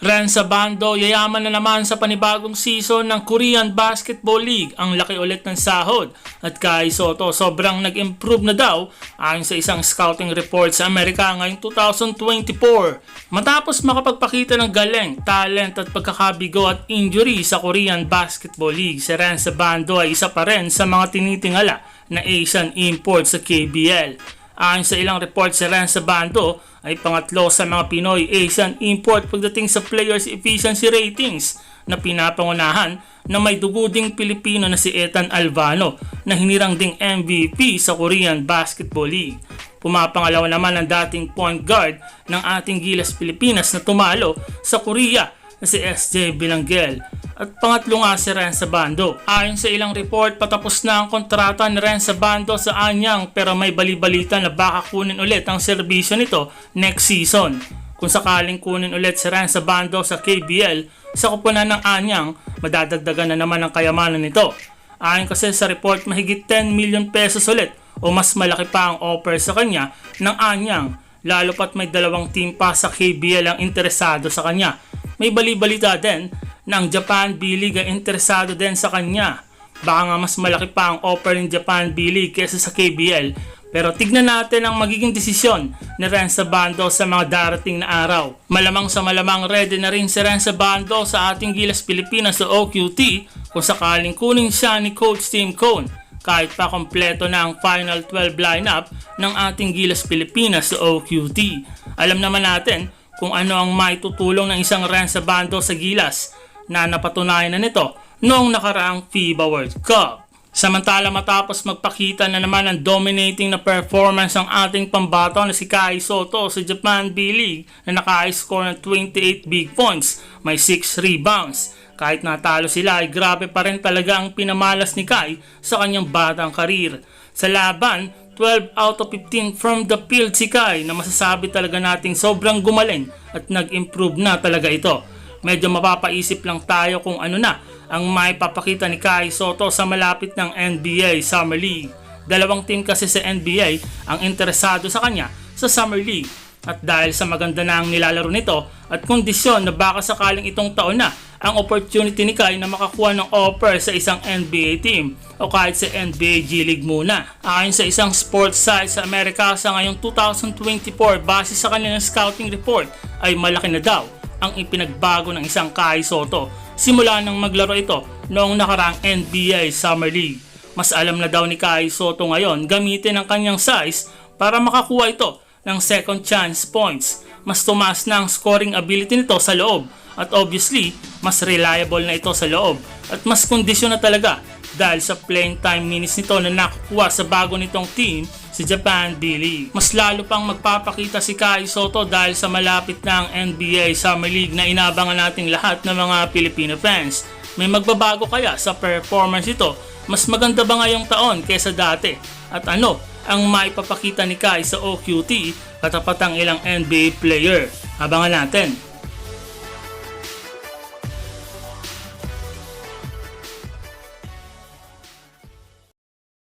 Ren Sabando, yayaman na naman sa panibagong season ng Korean Basketball League. Ang laki ulit ng sahod. At kay Soto, sobrang nag-improve na daw ayon sa isang scouting report sa Amerika ngayong 2024. Matapos makapagpakita ng galing, talent at pagkakabigo at injury sa Korean Basketball League, si Ren Sabando ay isa pa rin sa mga tinitingala na Asian import sa KBL. Ayon sa ilang report si Ren Sabando ay pangatlo sa mga Pinoy Asian import pagdating sa players efficiency ratings na pinapangunahan na may duguding Pilipino na si Ethan Alvano na hinirang ding MVP sa Korean Basketball League. Pumapangalawa naman ang dating point guard ng ating Gilas Pilipinas na tumalo sa Korea na si SJ Bilanggel. At pangatlo nga si Ren Sabando. Ayon sa ilang report, patapos na ang kontrata ni Ren Sabando sa Anyang pero may balibalita na baka kunin ulit ang serbisyo nito next season. Kung sakaling kunin ulit si Ren Sabando sa KBL, sa kupunan ng Anyang, madadagdagan na naman ang kayamanan nito. Ayon kasi sa report, mahigit 10 million pesos ulit o mas malaki pa ang offer sa kanya ng Anyang lalo pat may dalawang team pa sa KBL ang interesado sa kanya. May bali-balita din ang Japan B-League ay interesado din sa kanya. Baka nga mas malaki pa ang offer ng Japan B-League kesa sa KBL. Pero tignan natin ang magiging desisyon ni Renza Bando sa mga darating na araw. Malamang sa malamang ready na rin si Renza Bando sa ating Gilas Pilipinas sa OQT kung sakaling kunin siya ni Coach Tim Cone kahit pa kompleto na ang final 12 lineup ng ating Gilas Pilipinas sa OQT. Alam naman natin kung ano ang maitutulong ng isang Renza Bando sa Gilas na napatunayan na nito noong nakaraang FIBA World Cup. Samantala matapos magpakita na naman ang dominating na performance ng ating pambato na si Kai Soto sa Japan B-League na naka-score ng 28 big points, may 6 rebounds. Kahit natalo sila ay grabe pa rin talaga ang pinamalas ni Kai sa kanyang batang karir. Sa laban, 12 out of 15 from the field si Kai na masasabi talaga nating sobrang gumaling at nag-improve na talaga ito. Medyo mapapaisip lang tayo kung ano na ang may papakita ni Kai Soto sa malapit ng NBA Summer League. Dalawang team kasi sa NBA ang interesado sa kanya sa Summer League. At dahil sa maganda na ang nilalaro nito at kondisyon na baka sakaling itong taon na ang opportunity ni Kai na makakuha ng offer sa isang NBA team o kahit sa NBA G League muna. Ayon sa isang sports site sa Amerika sa ngayong 2024 base sa kanilang scouting report ay malaki na daw ang ipinagbago ng isang Kai Soto simula nang maglaro ito noong nakaraang NBA Summer League. Mas alam na daw ni Kai Soto ngayon gamitin ang kanyang size para makakuha ito ng second chance points. Mas tumaas na ang scoring ability nito sa loob at obviously mas reliable na ito sa loob at mas kondisyon na talaga dahil sa playing time minutes nito na nakukuha sa bago nitong team si Japan B-League. Mas lalo pang magpapakita si Kai Soto dahil sa malapit na ang NBA Summer League na inabangan nating lahat ng mga Filipino fans. May magbabago kaya sa performance ito? Mas maganda ba ngayong taon kaysa dati? At ano ang maipapakita ni Kai sa OQT katapat ang ilang NBA player? Abangan natin.